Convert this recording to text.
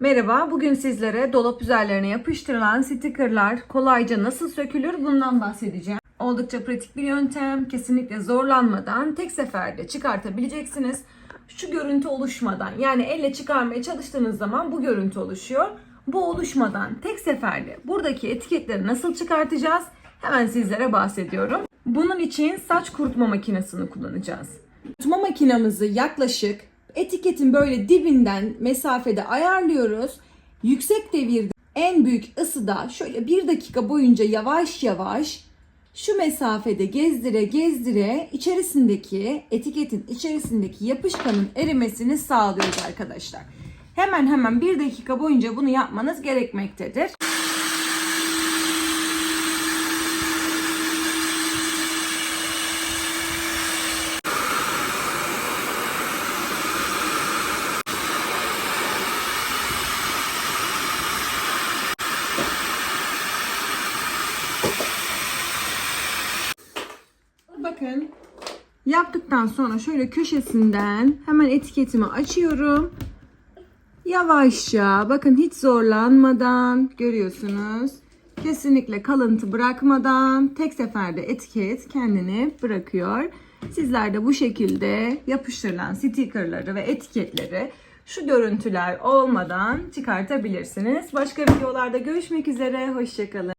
Merhaba, bugün sizlere dolap üzerlerine yapıştırılan stikerler kolayca nasıl sökülür bundan bahsedeceğim. Oldukça pratik bir yöntem, kesinlikle zorlanmadan tek seferde çıkartabileceksiniz. Şu görüntü oluşmadan yani elle çıkarmaya çalıştığınız zaman bu görüntü oluşuyor. Bu oluşmadan tek seferde buradaki etiketleri nasıl çıkartacağız hemen sizlere bahsediyorum. Bunun için saç kurutma makinesini kullanacağız. Kurutma makinamızı yaklaşık etiketin böyle dibinden mesafede ayarlıyoruz. Yüksek devirde en büyük ısıda şöyle bir dakika boyunca yavaş yavaş şu mesafede gezdire gezdire içerisindeki etiketin içerisindeki yapışkanın erimesini sağlıyoruz arkadaşlar. Hemen hemen bir dakika boyunca bunu yapmanız gerekmektedir. Bakın yaptıktan sonra şöyle köşesinden hemen etiketimi açıyorum. Yavaşça bakın hiç zorlanmadan görüyorsunuz. Kesinlikle kalıntı bırakmadan tek seferde etiket kendini bırakıyor. Sizler de bu şekilde yapıştırılan stikerleri ve etiketleri şu görüntüler olmadan çıkartabilirsiniz. Başka videolarda görüşmek üzere. Hoşçakalın.